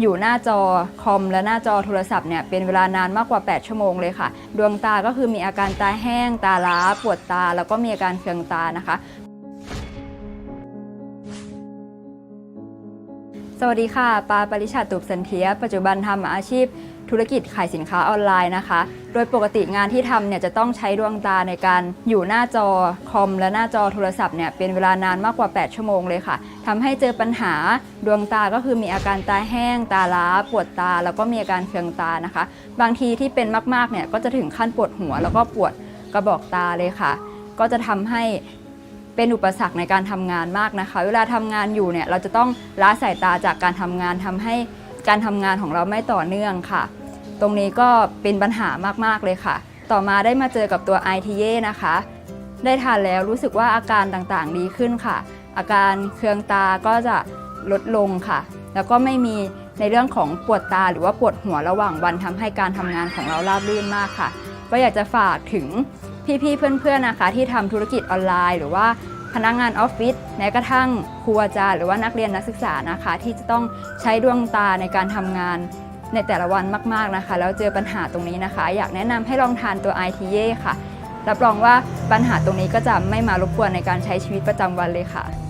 อยู่หน้าจอคอมและหน้าจอโทรศัพท์เนี่ยเป็นเวลานานมากกว่า 8 ชั่วโมงเลยค่ะ ดวงตาก็คือมีอาการตาแห้ง ตาล้า ปวดตา แล้วก็มีอาการเคืองตานะคะ สวัสดีค่ะปาปริชาตุบสันเทีย ปัจจุบันทำอาชีพธุรกิจขายสินค้าออนไลน์นะคะ โดยปกติงานที่ทำเนี่ยจะต้องใช้ดวงตาในการอยู่หน้าจอคอมและหน้าจอโทรศัพท์เนี่ยเป็นเวลานานมากกว่า 8 ชั่วโมงเลยค่ะทำให้เจอปัญหาดวงตาก็คือมีอาการตาแห้ง ตาล้า ปวดตา แล้วก็มีอาการเคืองตานะคะ บางทีที่เป็นมากๆเนี่ยก็จะถึงขั้นปวดหัว แล้วก็ปวดกระบอกตาเลยค่ะ ก็จะทำให้ เป็นอุปสรรคในการทำงานมากนะคะ เวลาทำงานอยู่เนี่ยเราจะต้องละสายตาจากการทำงานทำให้การทำงานของเราไม่ต่อเนื่องค่ะ ตรงนี้ก็เป็นปัญหามากๆเลยค่ะ ต่อมาได้มาเจอกับตัว i t เย่นะคะ ได้ทานแล้วรู้สึกว่าอาการต่างๆดีขึ้นค่ะ อาการเคืองตาก็จะลดลงค่ะ แล้วก็ไม่มีในเรื่องของปวดตาหรือว่าปวดหัวระหว่างวันทำให้การทำงานของเราราบรื่นมากค่ะ ก็อยากจะฝากถึง พี่ๆเพื่อนๆนะคะ ที่ทำธุรกิจออนไลน์ หรือว่าพนักงานออฟฟิศแม้กระทั่งครูอาจารย์หรือว่านักเรียนนักศึกษานะคะ ที่จะต้องใช้ดวงตาในการทำงานในแต่ละวันมากๆนะคะ แล้วเจอปัญหาตรงนี้นะคะ อยากแนะนำให้ลองทานตัว i t เย่ค่ะ รับรองว่าปัญหาตรงนี้ก็จะไม่มารบกวนในการใช้ชีวิตประจำวันเลยค่ะ